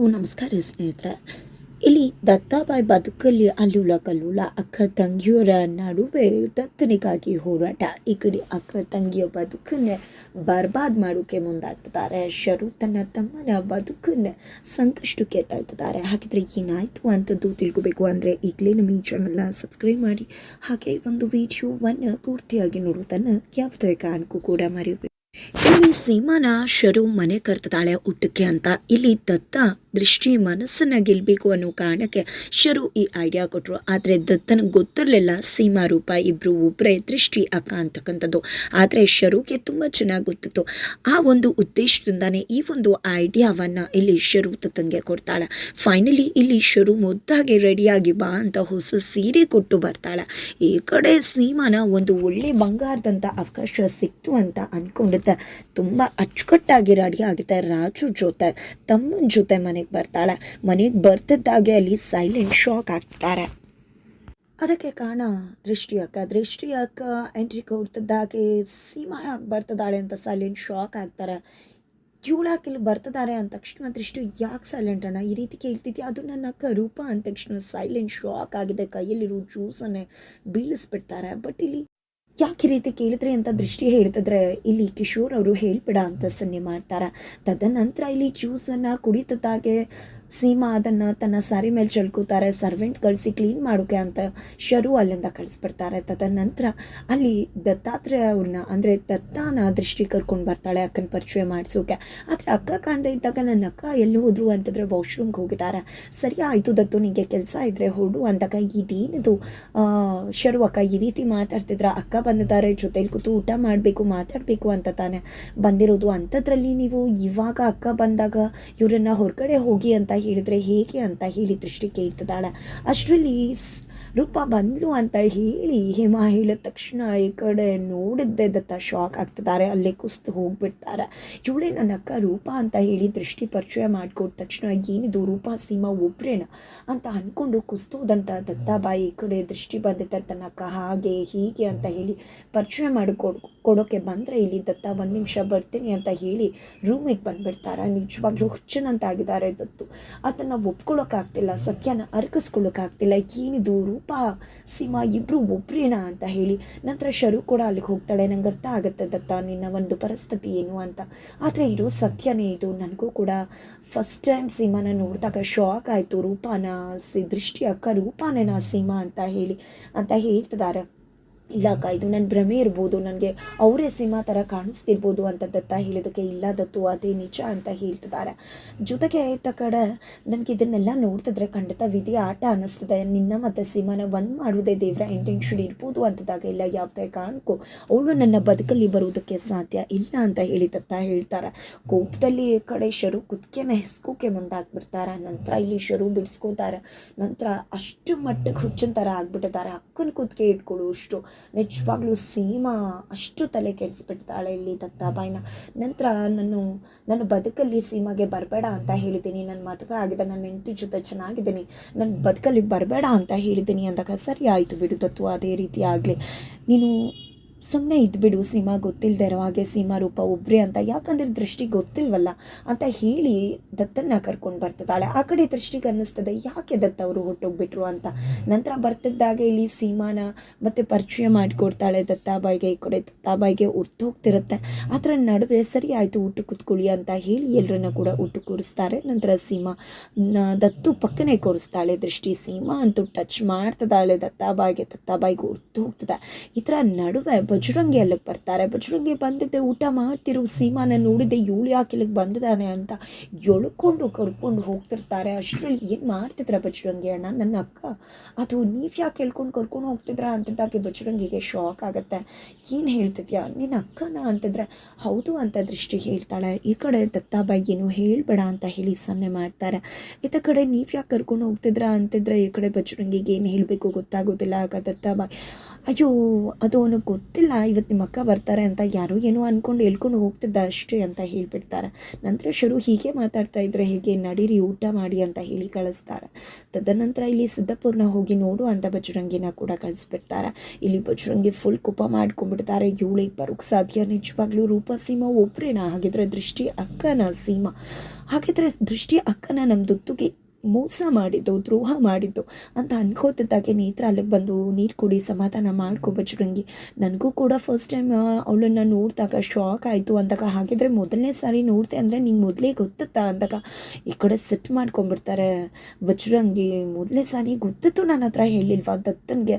ಓ, ನಮಸ್ಕಾರ ಸ್ನೇಹಿತರೆ. ಇಲ್ಲಿ ದತ್ತಾಬಾಯಿ ಬದುಕಲ್ಲಿ ಅಲ್ಲುಲ ಕಲ್ಲುಲ ಅಕ್ಕ ತಂಗಿಯರ ನಡುವೆ ದತ್ತನಿಗಾಗಿ ಹೋರಾಟ. ಈ ಕಡೆ ಅಕ್ಕ ತಂಗಿಯ ಬದುಕನ್ನೇ ಬರ್ಬಾದ್ ಮಾಡೋಕೆ ಮುಂದಾಗ್ತಿದ್ದಾರೆ. ಶರು ತನ್ನ ತಮ್ಮನ ಬದುಕನ್ನೇ ಸಂಕಷ್ಟಕ್ಕೆ ತಳ್ತಿದ್ದಾರೆ. ಹಾಗಿದ್ರೆ ಏನಾಯಿತು ಅಂತದ್ದು ತಿಳ್ಕೊಬೇಕು ಅಂದರೆ ಈಗಲೇ ನಮ್ಮ ಈ ಚಾನಲ್ನ ಸಬ್ಸ್ಕ್ರೈಬ್ ಮಾಡಿ. ಹಾಗೆ ಒಂದು ವಿಡಿಯೋವನ್ನು ಪೂರ್ತಿಯಾಗಿ ನೋಡುವುದನ್ನು ಯಾವುದೇ ಕಾರಣಕ್ಕೂ ಕೂಡ ಮರೆಯಬೇಕು ಇಲ್ಲಿ ಸೀಮಾನ ಶರು ಮನೆ ಕರ್ತದಾಳೆ ಊಟಕ್ಕೆ ಅಂತ. ಇಲ್ಲಿ ದತ್ತ ದೃಷ್ಟಿ ಮನಸ್ಸನ್ನು ಗೆಲ್ಲಬೇಕು ಅನ್ನೋ ಕಾರಣಕ್ಕೆ ಶರು ಈ ಐಡಿಯಾ ಕೊಟ್ಟರು ಆದರೆ ದತ್ತನ ಗೊತ್ತಿರಲಿಲ್ಲ. ಸೀಮಾ ರೂಪ ಇಬ್ಬರು ಒಬ್ಬರೇ ದೃಷ್ಟಿ ಅಕ್ಕ ಅಂತಕ್ಕಂಥದ್ದು. ಆದರೆ ಶರುಗೆ ತುಂಬ ಚೆನ್ನಾಗಿ ಗೊತ್ತಿತ್ತು. ಆ ಒಂದು ಉದ್ದೇಶದಿಂದಾನೇ ಈ ಒಂದು ಐಡಿಯಾವನ್ನು ಇಲ್ಲಿ ಶರು ದತ್ತನಿಗೆ ಕೊಡ್ತಾಳೆ. ಫೈನಲಿ ಇಲ್ಲಿ ಶರು ಮುದ್ದಾಗಿ ರೆಡಿಯಾಗಿ ಬಾ ಅಂತ ಹೊಸ ಸೀರೆ ಕೊಟ್ಟು ಬರ್ತಾಳೆ. ಈ ಕಡೆ ಸೀಮಾನ ಒಂದು ಒಳ್ಳೆ ಬಂಗಾರದಂಥ ಅವಕಾಶ ಸಿಕ್ತು ಅಂತ ಅಂದ್ಕೊಂಡಿದ್ದೆ ತುಂಬ ಅಚ್ಚುಕಟ್ಟಾಗಿ ರೆಡಿ ಆಗುತ್ತೆ ರಾಜು ಜೊತೆ, ತಮ್ಮನ ಜೊತೆ ಮನೆಗೆ ಬರ್ತಾಳೆ. ಮನೆಗೆ ಬರ್ತಿದ್ದಾಗೆ ಅಲ್ಲಿ ಸೈಲೆಂಟ್ ಶಾಕ್ ಆಗ್ತಾರೆ. ಅದಕ್ಕೆ ಕಾರಣ ದೃಷ್ಟಿ ಅಕ್ಕ ದೃಷ್ಟಿ ಅಕ್ಕ ಎಂಟ್ರಿ ಕೊಡ್ತಿದ್ದಾಗೆ ಸೀಮಾ ಯಾಕೆ ಬರ್ತದಾಳೆ ಅಂತ ಸೈಲೆಂಟ್ ಶಾಕ್ ಆಗ್ತಾರೆ. ಇವಳಾಕೆ ಇಲ್ಲಿ ಬರ್ತಿದ್ದಾರೆ ಅಂದ ತಕ್ಷಣ ದೃಷ್ಟಿ ಯಾಕೆ ಸೈಲೆಂಟ್ ಅಣ್ಣ? ಈ ರೀತಿ ಕೇಳ್ತಿದ್ಯಾ? ಅದು ನನ್ನ ಅಕ್ಕ ರೂಪ ಅಂದ ತಕ್ಷಣ ಸೈಲೆಂಟ್ ಶಾಕ್ ಆಗಿದೆ ಕೈಯಲ್ಲಿರೋ ಜ್ಯೂಸನ್ನೇ ಬೀಳಿಸ್ಬಿಡ್ತಾರೆ. ಬಟ್ ಇಲ್ಲಿ ಯಾಕೆ ರೀತಿ ಕೇಳಿದ್ರಿ ಅಂತ ದೃಷ್ಟಿ ಹೇಳ್ತಿದ್ರೆ, ಇಲ್ಲಿ ಕಿಶೋರ್ ಅವರು ಹೇಳ್ಬಿಡ ಅಂತ ಸನ್ನೆ ಮಾಡ್ತಾರೆ. ತದನಂತರ ಇಲ್ಲಿ ಜ್ಯೂಸನ್ನು ಕುಡಿತದಾಗೆ ಸೀಮಾ ಅದನ್ನು ತನ್ನ ಸಾರಿ ಮೇಲೆ ಚಳ್ಕೋತಾರೆ ಸರ್ವೆಂಟ್ ಕಳಿಸಿ ಕ್ಲೀನ್ ಮಾಡೋಕೆ ಅಂತ ಶರು ಅಲ್ಲಿಂದ ಕಳಿಸ್ಬಿಡ್ತಾರೆ. ತದನಂತರ ಅಲ್ಲಿ ದತ್ತಾತ್ರೇಯ ಅವ್ರನ್ನ ಅಂದರೆ ದತ್ತಾನ ದೃಷ್ಟಿ ಕರ್ಕೊಂಡು ಬರ್ತಾಳೆ ಅಕ್ಕನ ಪರಿಚಯ ಮಾಡಿಸೋಕೆ. ಆದರೆ ಅಕ್ಕ ಕಾಣದೇ ಇದ್ದಾಗ ನನ್ನ ಅಕ್ಕ ಎಲ್ಲಿ ಹೋದ್ರು ಅಂತಂದರೆ ವಾಶ್ರೂಮ್ಗೆ ಹೋಗಿದ್ದಾರೆ. ಸರಿ ಆಯಿತು ದತ್ತು ನಿಮಗೆ ಕೆಲಸ ಇದ್ದರೆ ಹೊಡು ಅಂದಾಗ ಇದೇನಿದು? ಶರು ಅಕ್ಕ ಈ ರೀತಿ ಮಾತಾಡ್ತಿದ್ರ. ಅಕ್ಕ ಬಂದಿದ್ದಾರೆ, ಜೊತೆಲಿ ಕೂತು ಊಟ ಮಾಡಬೇಕು, ಮಾತಾಡಬೇಕು ಅಂತ ತಾನೆ ಬಂದಿರೋದು. ಅಂಥದ್ರಲ್ಲಿ ನೀವು ಇವಾಗ ಅಕ್ಕ ಬಂದಾಗ ಇವರನ್ನ ಹೊರಗಡೆ ಹೋಗಿ ಅಂತ ಹೇಳಿದರೆ ಹೇಗೆ ಅಂತ ಹೇಳಿ ದೃಷ್ಟಿ ಕೇಳ್ತದಾಳ ಅಷ್ಟರಲ್ಲಿ ರೂಪ ಬಂದ್ಲು ಅಂತ ಹೇಳಿ ಹೇಮ ಹೇಳಿದ ತಕ್ಷಣ ಈ ಕಡೆ ನೋಡಿದ್ದೆ ದತ್ತ ಶಾಕ್ ಆಗ್ತಿದ್ದಾರೆ. ಅಲ್ಲೇ ಕುಸ್ತು ಹೋಗ್ಬಿಡ್ತಾರೆ. ಇವಳೇ ನನ್ನ ಅಕ್ಕ ರೂಪ ಅಂತ ಹೇಳಿ ದೃಷ್ಟಿ ಪರಿಚಯ ಮಾಡಿಕೊಟ್ಟ ತಕ್ಷಣ ಏನಿದು ರೂಪ ಸೀಮಾ ಒಬ್ರೇನ ಅಂತ ಅಂದ್ಕೊಂಡು ಕುಸ್ತೋದಂತ ದತ್ತಾಬಾಯಿ ಈ ಕಡೆ ದೃಷ್ಟಿ ಬಂದಿದ್ದ ತನ್ನ ಅಕ್ಕ ಹಾಗೆ ಹೀಗೆ ಅಂತ ಹೇಳಿ ಪರಿಚಯ ಮಾಡಿಕೊಡ್ ಕೊಡೋಕ್ಕೆ ಬಂದರೆ ಇಲ್ಲಿ ದತ್ತ ಒಂದು ನಿಮಿಷ ಬರ್ತೀನಿ ಅಂತ ಹೇಳಿ ರೂಮಿಗೆ ಬಂದುಬಿಡ್ತಾರೆ. ನಿಜವಾಗ್ಲೂ ಹುಚ್ಚನಂತಾಗಿದ್ದಾರೆ ದತ್ತು. ಅದನ್ನು ಒಪ್ಕೊಳ್ಳೋಕ್ಕಾಗ್ತಿಲ್ಲ ಸತ್ಯನ ಅರ್ಕಿಸ್ಕೊಳ್ಳೋಕ್ಕಾಗ್ತಿಲ್ಲ ಏನಿದು ಸೀಮಾ ಇಬ್ಬರು ಒಬ್ರೇನಾ ಅಂತ ಹೇಳಿ ನಂತರ ಶರು ಕೂಡ ಅಲ್ಲಿಗೆ ಹೋಗ್ತಾಳೆ. ನಂಗೆ ಅರ್ಥ ಆಗುತ್ತೆ ದತ್ತ, ನಿನ್ನ ಒಂದು ಪರಿಸ್ಥಿತಿ ಏನು ಅಂತ. ಆದರೆ ಇರೋ ಸತ್ಯನೇ, ಇದು ನನಗೂ ಕೂಡ ಫಸ್ಟ್ ಟೈಮ್ ಸೀಮಾನ ನೋಡಿದಾಗ ಶಾಕ್ ಆಯಿತು. ರೂಪಾನ ಸಿ ದೃಷ್ಟಿ ಅಕ್ಕ ರೂಪಾನೇನಾ ಸಿಂಹ ಅಂತ ಹೇಳಿ, ಅಂತ ಹೇಳ್ತಿದ್ದಾರೆ. ಇಲ್ಲ ಅಕ್ಕ, ಇದು ನನ್ನ ಭ್ರಮೆ ಇರ್ಬೋದು, ನನಗೆ ಅವರೇ ಸಿಂಹ ಥರ ಕಾಣಿಸ್ತಿರ್ಬೋದು ಅಂತ ದತ್ತ ಹೇಳಿದಕ್ಕೆ ಇಲ್ಲ ದತ್ತು ಅದೇ ನಿಜ ಅಂತ ಹೇಳ್ತಿದ್ದಾರೆ. ಜೊತೆಗೆ ಆಯ್ತ ಕಡೆ, ನನಗೆ ಇದನ್ನೆಲ್ಲ ನೋಡ್ತಿದ್ರೆ ಖಂಡಿತ ವಿಧಿ ಆಟ ಅನ್ನಿಸ್ತದೆ. ನಿನ್ನ ಮತ್ತು ಸಿಂಹನ ಒಂದು ಮಾಡೋದೇ ದೇವರ ಇಂಟೆನ್ಷನ್ ಇರ್ಬೋದು ಅಂತದಾಗ ಇಲ್ಲ, ಯಾವುದೇ ಕಾರಣಕ್ಕೂ ಅವಳು ನನ್ನ ಬದುಕಲ್ಲಿ ಬರುವುದಕ್ಕೆ ಸಾಧ್ಯ ಇಲ್ಲ ಅಂತ ಹೇಳಿ ದತ್ತ ಹೇಳ್ತಾರೆ. ಕೋಪದಲ್ಲಿ ಕಡೆ ಶರು ಕುದಕೆನ ಹೆಸ್ಕೋಕೆ ಮುಂದಾಗ್ಬಿಡ್ತಾರೆ. ನಂತರ ಇಲ್ಲಿ ಶರು ಬಿಡಿಸ್ಕೋತಾರೆ ನಂತರ ಅಷ್ಟು ಮಟ್ಟಕ್ಕೆ ಹುಚ್ಚಿನ ಥರ ಆಗ್ಬಿಟ್ಟಿದ್ದಾರೆ. ಅಕ್ಕನ ಕುದಕೆ ಇಟ್ಕೊಳ್ಳು ಅಷ್ಟು ನಿಜವಾಗ್ಲೂ ಸೀಮಾ ಅಷ್ಟು ತಲೆ ಕೆಡಿಸ್ಬಿಡ್ತಾಳೆ ಇಲ್ಲಿ ದತ್ತಾಬಾಯಿನ. ನಂತರ ನಾನು ನನ್ನ ಬದುಕಲ್ಲಿ ಸೀಮಾಗೆ ಬರಬೇಡ ಅಂತ ಹೇಳಿದ್ದೀನಿ. ನನ್ನ ಮದುವೆ ಆಗಿದೆ ನನ್ನ ಹೆಂಡತಿ ಜೊತೆ ಚೆನ್ನಾಗಿದ್ದೀನಿ. ನನ್ನ ಬದುಕಲ್ಲಿ ಬರಬೇಡ ಅಂತ ಹೇಳಿದ್ದೀನಿ ಅಂದಾಗ ಸರಿ ಆಯಿತು ಬಿಡು ದತ್ತು ಅದೇ ರೀತಿ ಆಗಲಿ. ನೀನು ಸುಮ್ಮನೆ ಇದ್ಬಿಡು ಸೀಮಾ ಗೊತ್ತಿಲ್ಲದೆ ಇರೋ ಹಾಗೆ ಸೀಮಾ ರೂಪ ಒಬ್ಬರೇ ಅಂತ. ಯಾಕಂದ್ರೆ ದೃಷ್ಟಿ ಗೊತ್ತಿಲ್ವಲ್ಲ? ಅಂತ ಹೇಳಿ ದತ್ತನ್ನ ಕರ್ಕೊಂಡು ಬರ್ತದಾಳೆ ಆ ಕಡೆ ದೃಷ್ಟಿಗೆ ಅನ್ನಿಸ್ತದೆ, ಯಾಕೆ ದತ್ತ ಅವರು ಹೊಟ್ಟೋಗ್ಬಿಟ್ರು ಅಂತ? ನಂತರ ಬರ್ತಿದ್ದಾಗ ಇಲ್ಲಿ ಸೀಮಾನ ಮತ್ತೆ ಪರಿಚಯ ಮಾಡಿಕೊಡ್ತಾಳೆ ದತ್ತಾಬಾಯಿಗೆ. ಈ ಕಡೆ ದತ್ತಾಬಾಯಿಗೆ ಹೋಗ್ತಿರುತ್ತೆ ಅದರ ನಡುವೆ ಸರಿ ಆಯಿತು ಊಟ ಕೂತ್ಕೊಳ್ಳಿ ಅಂತ ಹೇಳಿ ಎಲ್ಲರನ್ನ ಕೂಡ ಊಟ ಕೂರಿಸ್ತಾರೆ. ನಂತರ ಸೀಮಾ ದತ್ತು ಪಕ್ಕನೆ ಕೂರಿಸ್ತಾಳೆ ದೃಷ್ಟಿ. ಸೀಮಾ ಅಂತೂ ಟಚ್ ಮಾಡ್ತಿದ್ದಾಳೆ ದತ್ತಾಬಾಯಿಗೆ. ದತ್ತಾಬಾಯಿಗೆ ಈ ಥರ ನಡುವೆ ಬಜರಂಗಿ ಅಲ್ಲಿಗೆ ಬರ್ತಾರೆ. ಬಜರಂಗಿ ಬಂದಿದ್ದೆ, ಊಟ ಮಾಡ್ತಿರೋ, ಸೀಮಾನ ನೋಡಿದ್ದೆ ಇವಳು ಯಾಕೆ ಇಲ್ಲಿಗೆ ಬಂದಿದ್ದಾನೆ ಅಂತ ಎಳ್ಕೊಂಡು ಕರ್ಕೊಂಡು ಹೋಗ್ತಿರ್ತಾರೆ. ಅಷ್ಟರಲ್ಲಿ ಏನು ಮಾಡ್ತಿದ್ರ ಬಜರಂಗಿ ಅಣ್ಣ? ನನ್ನ ಅಕ್ಕ, ಅದು ನೀವು ಯಾಕೆ ಹೇಳ್ಕೊಂಡು ಕರ್ಕೊಂಡು ಹೋಗ್ತಿದ್ರ ಅಂತಿದ್ದಾಗೆ ಬಜರಂಗಿಗೆ ಶಾಕ್ ಆಗುತ್ತೆ. ಏನು ಹೇಳ್ತಿದ್ಯಾ? ನಿನ್ನ ಅಕ್ಕನ ಅಂತಿದ್ರೆ, ಹೌದು ಅಂತ ದೃಷ್ಟಿ ಹೇಳ್ತಾಳೆ. ಈ ಕಡೆ ದತ್ತಾಬಾಯಿ ಏನು ಹೇಳಬೇಡ ಅಂತ ಹೇಳಿ ಸನ್ನೆ ಮಾಡ್ತಾರೆ. ಇತ್ತ ಕಡೆ ನೀವು ಯಾಕೆ ಕರ್ಕೊಂಡು ಹೋಗ್ತಿದ್ರ ಅಂತಿದ್ರೆ, ಈ ಕಡೆ ಬಜರಂಗಿಗೆ ಏನು ಹೇಳಬೇಕು ಗೊತ್ತಾಗೋದಿಲ್ಲ ಆಗ ದತ್ತಾಬಾಯಿ, ಅಯ್ಯೋ, ಅದು ಅವನಿಗೆ ಗೊತ್ತಿಲ್ಲ ಗೊತ್ತಿಲ್ಲ ಇವತ್ತು ನಿಮ್ಮ ಅಕ್ಕ ಬರ್ತಾರೆ ಅಂತ ಯಾರೋ ಏನೋ ಅಂದ್ಕೊಂಡು ಹೇಳ್ಕೊಂಡು ಹೋಗ್ತಿದ್ದ ಅಷ್ಟೇ ಅಂತ ಹೇಳಿಬಿಡ್ತಾರೆ. ನಂತರ ಶರು ಹೀಗೆ ಮಾತಾಡ್ತಾ ಇದ್ರೆ ಹೇಗೆ, ನಡೀರಿ, ಊಟ ಮಾಡಿ ಅಂತ ಹೇಳಿ ಕಳಿಸ್ತಾರೆ. ತದನಂತರ ಇಲ್ಲಿ ಸಿದ್ದಪುರ್ನ ಹೋಗಿ ನೋಡು ಅಂತ ಬಜರಂಗಿನ ಕೂಡ ಕಳಿಸ್ಬಿಡ್ತಾರೆ. ಇಲ್ಲಿ ಬಜರಂಗಿ ಫುಲ್ ಕುಪ ಮಾಡ್ಕೊಂಡ್ಬಿಡ್ತಾರೆ. ಇವಳಿಗೆ ಬರೋಕ್ಕೆ ಸಾಧ್ಯ. ನಿಜವಾಗ್ಲೂ ರೂಪ, ಸೀಮಾ ಒಬ್ಬರೇನಾ ಹಾಗಿದ್ರೆ ದೃಷ್ಟಿ ಅಕ್ಕನ ಸೀಮಾ. ಹಾಗಿದ್ರೆ ದೃಷ್ಟಿ ಅಕ್ಕನ ನಮ್ಮ ದುತ್ತುಗೆ ಮೋಸ ಮಾಡಿದ್ದು, ದ್ರೋಹ ಮಾಡಿದ್ದು ಅಂತ ಅನ್ಕೋತಿದ್ದಾಗೆ ನೇತ್ರ ಅಲ್ಲಿಗೆ ಬಂದು ನೀರು ಕುಡಿ, ಸಮಾಧಾನ ಮಾಡ್ಕೊ ಬಜರಂಗಿ. ನನಗೂ ಕೂಡ ಫಸ್ಟ್ ಟೈಮ್ ಅವಳನ್ನು ನೋಡಿದಾಗ ಶಾಕ್ ಆಯಿತು ಅಂದಾಗ, ಹಾಗಿದ್ರೆ ಮೊದಲನೇ ಸಾರಿ ನೋಡ್ತೆ ಅಂದರೆ ನಿಂಗೆ ಮೊದಲೇ ಗೊತ್ತತ್ತಾ ಅಂದಾಗ, ಈ ಕಡೆ ಸೆಟ್ ಮಾಡ್ಕೊಂಡ್ಬಿಡ್ತಾರೆ. ಬಜರಂಗಿ ಮೊದಲನೇ ಸಾರಿ ಗೊತ್ತಿತ್ತು ನನ್ನ ಹತ್ರ ಹೇಳಿಲ್ವಾ ದತ್ತನಿಗೆ?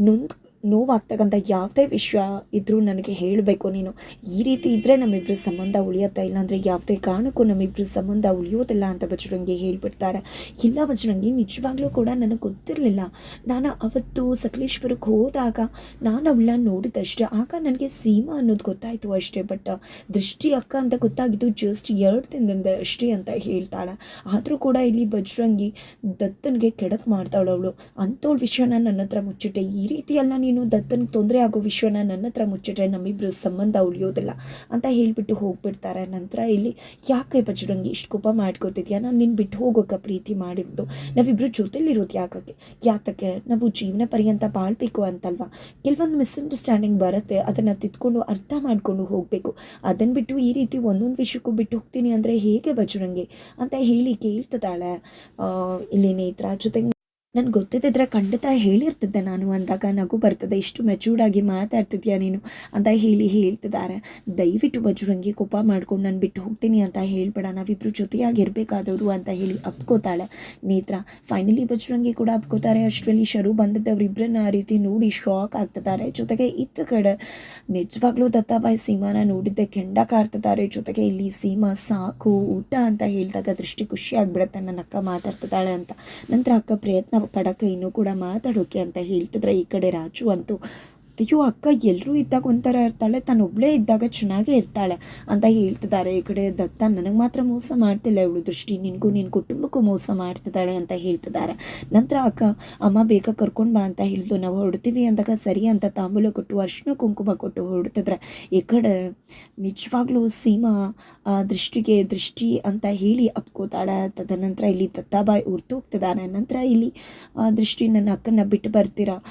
ನೊಂದು ನೋವಾಗ್ತಕ್ಕಂಥ ಯಾವುದೇ ವಿಷಯ ಇದ್ದರೂ ನನಗೆ ಹೇಳಬೇಕು ನೀನು. ಈ ರೀತಿ ಇದ್ದರೆ ನಮ್ಮಿಬ್ಬರ ಸಂಬಂಧ ಉಳಿಯುತ್ತಾ ಇಲ್ಲಾಂದರೆ ಯಾವುದೇ ಕಾರಣಕ್ಕೂ ನಮ್ಮಿಬ್ಬರ ಸಂಬಂಧ ಉಳಿಯೋದಿಲ್ಲ ಅಂತ ಬಜರಂಗಿ ಹೇಳಿಬಿಡ್ತಾರೆ. ಇಲ್ಲ ಬಜರಂಗಿ ನಿಜವಾಗ್ಲೂ ಕೂಡ ನನಗೆ ಗೊತ್ತಿರಲಿಲ್ಲ. ನಾನು ಅವತ್ತು ಸಕಲೇಶ್ವರಕ್ಕೆ ಹೋದಾಗ ನಾನು ಅವಳನ್ನ ನೋಡಿದಷ್ಟೇ. ಆಗ ನನಗೆ ಸೀಮಾ ಅನ್ನೋದು ಗೊತ್ತಾಯಿತು ಅಷ್ಟೇ ಬಟ್ ದೃಷ್ಟಿ ಅಕ್ಕ ಅಂತ ಗೊತ್ತಾಗಿದ್ದು ಜಸ್ಟ್ ಎರಡು ದಿನದಿಂದ ಅಷ್ಟೇ ಅಂತ ಹೇಳ್ತಾಳೆ. ಆದರೂ ಕೂಡ ಇಲ್ಲಿ ಬಜರಂಗಿ ದತ್ತನಿಗೆ ಕೆಡಕ್ ಮಾಡ್ತಾಳೆ ಅವಳು. ಅಂಥವಳ ವಿಷಯನ ನನ್ನ ಹತ್ರ ಮುಚ್ಚಿಟ್ಟೆ. ಈ ರೀತಿ ಎಲ್ಲ ನೀನು ದತ್ತನ ತೊಂದರೆ ಆಗೋ ವಿಷಯನ ನನ್ನ ಹತ್ರ ಮುಚ್ಚಿಟ್ರೆ ನಮ್ಮಿಬ್ರು ಸಂಬಂಧ ಉಳಿಯೋದಿಲ್ಲ ಅಂತ ಹೇಳಿಬಿಟ್ಟು ಹೋಗ್ಬಿಡ್ತಾರೆ. ನಂತರ ಇಲ್ಲಿ, ಯಾಕೆ ಬಜರಂಗಿ ಇಷ್ಟು ಕೋಪ ಮಾಡ್ಕೋತಿದ್ಯಾ? ನಾನು ನಿನ್ನ ಬಿಟ್ಟು ಹೋಗೋಕೆ ಪ್ರೀತಿ ಮಾಡಿದ್ದು ನಾವಿಬ್ರು ಜೊತೆಲಿರೋದು ಯಾಕಕ್ಕೆ? ಯಾತಕ್ಕೆ? ನಾವು ಜೀವನ ಪರ್ಯಂತ ಬಾಳ್ಬೇಕು ಅಂತಲ್ವಾ? ಕೆಲವೊಂದು ಮಿಸ್ಅಂಡರ್ಸ್ಟ್ಯಾಂಡಿಂಗ್ ಬರುತ್ತೆ, ಅದನ್ನು ತಿದ್ಕೊಂಡು ಅರ್ಥ ಮಾಡ್ಕೊಂಡು ಹೋಗಬೇಕು. ಅದನ್ನು ಬಿಟ್ಟು ಈ ರೀತಿ ಒಂದೊಂದು ವಿಷಯಕ್ಕೂ ಬಿಟ್ಟು ಹೋಗ್ತೀನಿ ಅಂದರೆ ಹೇಗೆ ಬಜರಂಗಿ ಅಂತ ಹೇಳಿ ಕೇಳ್ತಿದ್ದಾಳೆ ಇಲ್ಲಿ ನೇತ್ರ. ಜೊತೆಗೆ ನನಗೆ ಗೊತ್ತಿದ್ದಿದ್ರೆ ಖಂಡಿತ ಹೇಳಿರ್ತಿದ್ದೆ ನಾನು ಅಂದಾಗ ನಗು ಬರ್ತದೆ, ಇಷ್ಟು ಮೆಚೂರ್ಡ್ ಆಗಿ ಮಾತಾಡ್ತಿದ್ಯಾ ನೀನು? ಅಂತ ಹೇಳಿ ಹೇಳ್ತಿದ್ದಾರೆ. ದಯವಿಟ್ಟು ಬಜರಂಗಿ ಕೋಪ ಮಾಡ್ಕೊಂಡು ನಾನು ಬಿಟ್ಟು ಹೋಗ್ತೀನಿ ಅಂತ ಹೇಳ್ಬೇಡ, ನಾವಿಬ್ರು ಜೊತೆಯಾಗಿರ್ಬೇಕಾದವರು ಅಂತ ಹೇಳಿ ಅಪ್ಕೋತಾಳೆ ನೇತ್ರ. ಫೈನಲಿ ಬಜರಂಗಿ ಕೂಡ ಅಪ್ಕೋತಾರೆ. ಅಷ್ಟರಲ್ಲಿ ಶರು ಬಂದಿದ್ದವರಿಬ್ಬರನ್ನ ಆ ರೀತಿ ನೋಡಿ ಶಾಕ್ ಆಗ್ತಿದ್ದಾರೆ. ಜೊತೆಗೆ ಇತ್ತ ಕಡೆ ನಿಜವಾಗ್ಲೂ ದತ್ತಾಬಾಯಿ ಸೀಮಾನ ನೋಡಿದ್ದೆ ಕೆಂಡ ಕಾರ್ತಿದ್ದಾರೆ ಜೊತೆಗೆ ಇಲ್ಲಿ ಸೀಮಾ ಸಾಕು, ಊಟ ಅಂತ ಹೇಳಿದಾಗ ದೃಷ್ಟಿ ಖುಷಿ ಆಗ್ಬಿಡುತ್ತೆ. ನನ್ನ ಅಕ್ಕ ಮಾತಾಡ್ತಿದ್ದಾಳೆ ಅಂತ. ನಂತರ ಅಕ್ಕ ಪ್ರಯತ್ನ ಪಡಕ್ಕೆ ಇನ್ನೂ ಕೂಡ ಮಾತಾಡೋಕೆ ಅಂತ ಹೇಳ್ತಿದ್ರೆ ಈ ಕಡೆ ರಾಜು ಅಂತೂ ಅಯ್ಯೋ, ಅಕ್ಕ ಎಲ್ಲರೂ ಇದ್ದಾಗ ಒಂಥರ ಇರ್ತಾಳೆ. ತಾನೊಬ್ಬಳೇ ಇದ್ದಾಗ ಚೆನ್ನಾಗೇ ಇರ್ತಾಳೆ ಅಂತ ಹೇಳ್ತಿದ್ದಾರೆ ಈ ಕಡೆ ದತ್ತ. ನನಗೆ ಮಾತ್ರ ಮೋಸ ಮಾಡ್ತಿಲ್ಲ ಇವಳು ದೃಷ್ಟಿ. ನಿನಗೂ ನಿನ್ನ ಕುಟುಂಬಕ್ಕೂ ಮೋಸ ಮಾಡ್ತಿದ್ದಾಳೆ ಅಂತ ಹೇಳ್ತಿದ್ದಾರೆ. ನಂತರ, ಅಕ್ಕ, ಅಮ್ಮ, ಬೇಗ ಕರ್ಕೊಂಡು ಬಾ ಅಂತ ಹೇಳಿದ್ಲು. ನಾವು ಹೊರಡ್ತೀವಿ ಅಂದಾಗ ಸರಿ ಅಂತ ತಾಂಬೂಲ ಕೊಟ್ಟು ಅರ್ಶಿನ ಕುಂಕುಮ ಕೊಟ್ಟು ಹೊರಡ್ತಿದ್ರೆ, ಈ ಕಡೆ ನಿಜವಾಗ್ಲೂ ಸೀಮಾ ದೃಷ್ಟಿಗೆ ದೃಷ್ಟಿ ಅಂತ ಹೇಳಿ ಅಪ್ಕೋತಾಳೆ. ತದನಂತರ ಇಲ್ಲಿ ದತ್ತಾಬಾಯಿ ಉರ್ತೋಗ್ತಿದ್ದಾರೆ ನಂತರ ಇಲ್ಲಿ, ಆ, ದೃಷ್ಟಿ, ನನ್ನ ಅಕ್ಕನ ಬಿಟ್ಟು ಬರ್ತೀರಾ?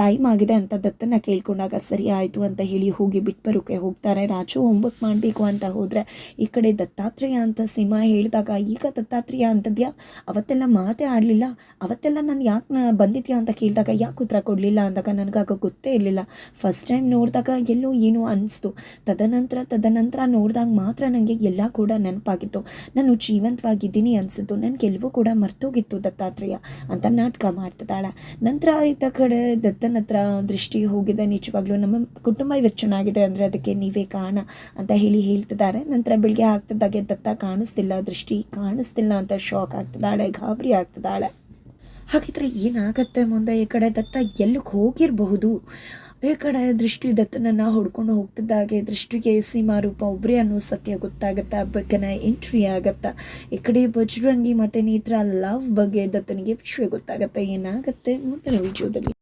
ಟೈಮ್ ಆಗಿದೆ ಅಂತ ದತ್ತನ ಕೇಳ್ಕೊಂಡಾಗ ಸರಿ ಆಯಿತು ಅಂತ ಹೇಳಿ ಹೋಗಿ ಬಿಟ್ಟು ಬರೋಕೆ ಹೋಗ್ತಾರೆ. ರಾಜು ಹೋಮ್ವರ್ಕ್ ಮಾಡಬೇಕು ಅಂತ ಹೋದರೆ ಈ ಕಡೆ ದತ್ತಾತ್ರೇಯ ಅಂತ ಸಿಂಹ ಹೇಳಿದಾಗ, ಈಗ ದತ್ತಾತ್ರೇಯ ಅಂತದ್ಯಾ? ಅವತ್ತೆಲ್ಲ ಮಾತೇ ಆಡಲಿಲ್ಲ. ಅವತ್ತೆಲ್ಲ ನಾನು ಯಾಕೆ ಬಂದಿದ್ಯಾ ಅಂತ ಕೇಳಿದಾಗ, ಯಾಕೆ ಉತ್ತರ ಕೊಡಲಿಲ್ಲ? ಅಂದಾಗ ನನಗಾಗ ಗೊತ್ತೇ ಇರಲಿಲ್ಲ. ಫಸ್ಟ್ ಟೈಮ್ ನೋಡಿದಾಗ ಎಲ್ಲೋ ಏನೋ ಅನಿಸ್ತು. ತದನಂತರ ತದನಂತರ ನೋಡಿದಾಗ ಮಾತ್ರ ನನಗೆ ಎಲ್ಲ ಕೂಡ ನೆನಪಾಗಿತ್ತು. ನಾನು ಜೀವಂತವಾಗಿದ್ದೀನಿ ಅನಿಸಿದ್ದು ನನಗೆಲ್ಲವೂ ಕೂಡ ಮರ್ತೋಗಿತ್ತು ದತ್ತಾತ್ರೇಯ ಅಂತ ನಾಟಕ ಮಾಡ್ತಿದ್ದಾಳೆ. ನಂತರ ಆಯ್ತ ಕಡೆ ದತ್ತನ ಹತ್ರ ದೃಷ್ಟಿ ಹೋಗಿದೆ, ನಿಜವಾಗ್ಲೂ ನಮ್ಮ ಕುಟುಂಬ ಇವತ್ತು ಚೆನ್ನಾಗಿದೆ ಅಂದರೆ ಅದಕ್ಕೆ ನೀವೇ ಕಾರಣ ಅಂತ ಹೇಳಿ ಹೇಳ್ತಿದ್ದಾರೆ. ನಂತರ ಬೆಳಿಗ್ಗೆ ಆಗ್ತಿದ್ದಾಗೆ ದತ್ತ ಕಾಣಿಸ್ತಿಲ್ಲ, ದೃಷ್ಟಿ ಕಾಣಿಸ್ತಿಲ್ಲ ಅಂತ ಶಾಕ್ ಆಗ್ತಿದ್ದಾಳೆ, ಗಾಬರಿ ಆಗ್ತಿದ್ದಾಳೆ. ಹಾಗಿದ್ರೆ ಏನಾಗತ್ತೆ ಮುಂದೆ? ಈ ಕಡೆ ದತ್ತ ಎಲ್ಲಿಗೆ ಹೋಗಿರಬಹುದು? ಈ ಕಡೆ ದೃಷ್ಟಿ ದತ್ತನನ್ನು ಹೊಡ್ಕೊಂಡು ಹೋಗ್ತಿದ್ದಾಗೆ ದೃಷ್ಟಿಗೆ ಸೀಮಾ ರೂಪ ಒಬ್ಬರೇ ಅನ್ನೋ ಸತ್ಯ ಗೊತ್ತಾಗತ್ತಾ? ಬೆಕ್ಕನ ಎಂಟ್ರಿ ಆಗತ್ತಾ? ಈ ಕಡೆ ಬಜರಂಗಿ ಮತ್ತು ನೇತ್ರ ಲವ್ ಬಗ್ಗೆ ದತ್ತನಿಗೆ ವಿಷಯ ಗೊತ್ತಾಗತ್ತೆ. ಏನಾಗತ್ತೆ ಮುಂದಿನ ವಿಡಿಯೋದಲ್ಲಿ?